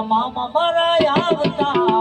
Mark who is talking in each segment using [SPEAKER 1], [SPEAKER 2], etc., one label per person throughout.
[SPEAKER 1] મામા મારા આવતા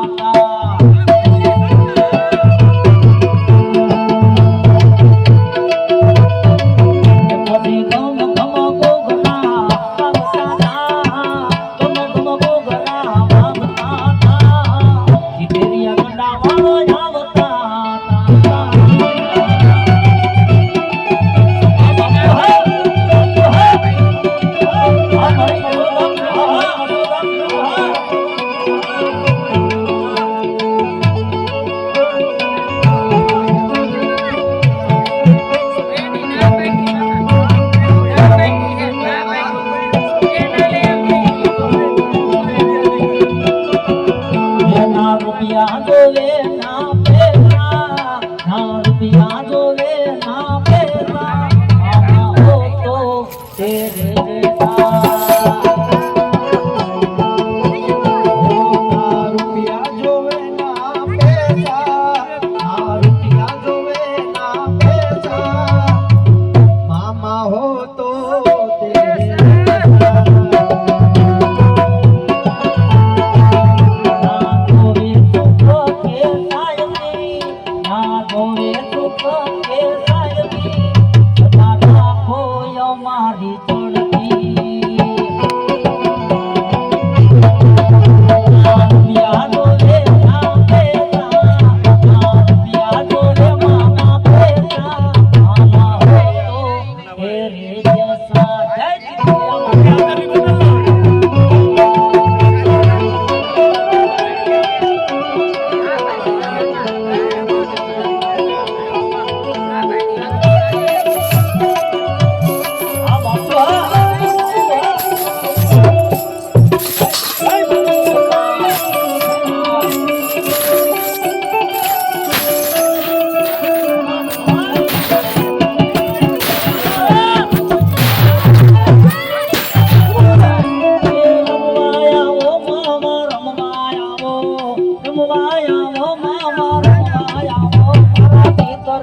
[SPEAKER 2] তো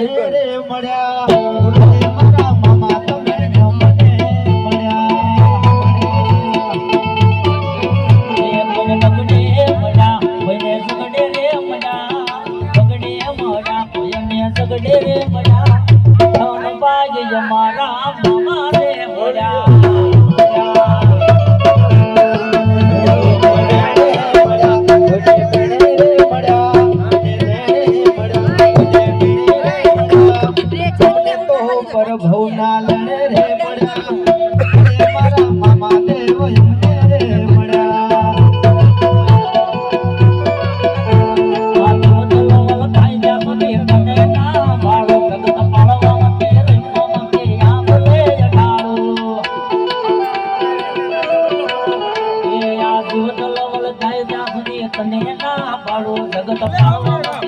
[SPEAKER 2] જગડે
[SPEAKER 1] રે મજા ધન પાગ જમારા તને ના પાડો જગત પાડો.